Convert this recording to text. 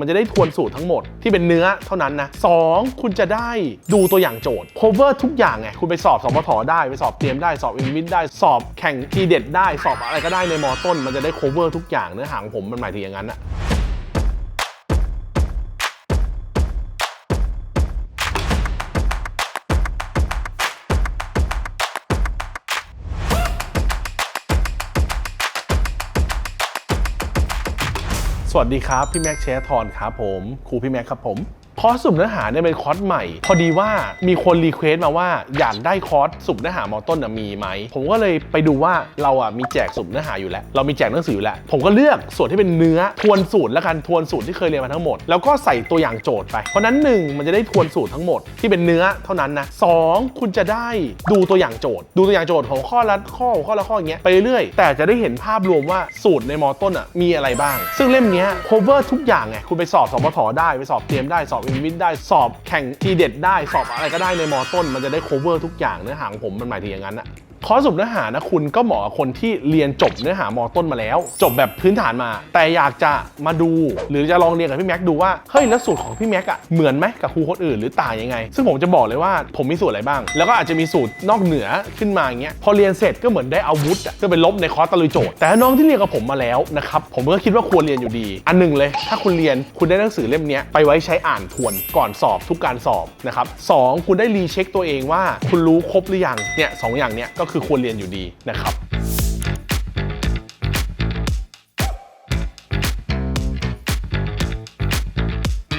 มันจะได้ทวนสูตรทั้งหมดที่เป็นเนื้อเท่านั้นนะสองคุณจะได้ดูตัวอย่างโจทย์ cover ทุกอย่างไง คุณไปสอบสพทได้ไปสอบเตรียมได้สอบอินวิทได้สอบแข่งทีเด็ดได้สอบอะไรก็ได้ในมอต้น มันจะได้ cover ทุกอย่างเนื้อหาของผมมันหมายถึงอย่างนั้นอะ สวัสดีครับ พี่แม็กเชสทอนครับผม ครูพี่แม็กครับผม คอร์สสุ่มเนื้อหาเนี่ยเป็นคอร์สใหม่ พอดีว่ามีคนรีเควสต์มาว่าอยากได้คอร์สสุ่มเนื้อหามอต้นมีไหม ผมก็เลยไปดูว่าเราอะมีแจกสุ่มเนื้อหาอยู่แล้ว เรามีแจกหนังสืออยู่แล้ว ผมก็เลือกส่วนที่เป็นเนื้อทวนสูตรแล้วกันทวนสูตรที่เคยเรียนมาทั้งหมด แล้วก็ใส่ตัวอย่างโจทย์ไป เพราะนั้นหนึ่งมันจะได้ทวนสูตรทั้งหมดที่เป็นเนื้อเท่านั้นนะสองคุณจะได้ดูตัวอย่างโจทย์ ดูตัวอย่างโจทย์ของข้อละข้อข้อละข้ออย่างเงี้ยไปเรื่อยแต่จะได้เห็นภาพรวมว่าสูตรในมอต้นอะมีอะไรบ้าง ซึ่งเล่มเนี้ย cover ทุกอย่างไงคุณไปสอบสมทได้ไปสอบเตรียมได้สอบอินวิทได้สอบแข่งทีเด็ดได้สอบอะไรก็ได้ในมอต้น มันจะได้ cover ทุกอย่างเนื้อหาของผมมันหมายถึงอย่างนั้นอะ คอร์สสุ่มเนื้อหานะคุณก็เหมาะกับคนที่เรียนจบเนื้อหามอต้นมาแล้ว จบแบบพื้นฐานมา แต่อยากจะมาดู หรือจะลองเรียนกับพี่แม็กดูว่าเฮ้ยแล้วสูตรของพี่แม็กอะเหมือนไหมกับครูคนอื่นหรือต่างยังไง ซึ่งผมจะบอกเลยว่าผมมีสูตรอะไรบ้าง แล้วก็อาจจะมีสูตรนอกเหนือขึ้นมาอย่างเงี้ยพอเรียนเสร็จก็เหมือนได้อาวุธอะก็ไปลบในคอร์สตะลุยโจทย์แต่น้องที่เรียนกับผมมาแล้วนะครับผมก็คิดว่าควรเรียนอยู่ดี อันหนึ่งเลย ถ้าคุณเรียนคุณได้หนังสือเล่มนี้ไปไว้ใช้อ่านทวนก่อนสอบทุกการสอบนะครับสองคุณได้รีเช็คตัวเองว่าคุณรู้ครบหรือยังเนี่ยสองอย่างเนี้ยก็คือควรเรียนอยู่ดีนะครับ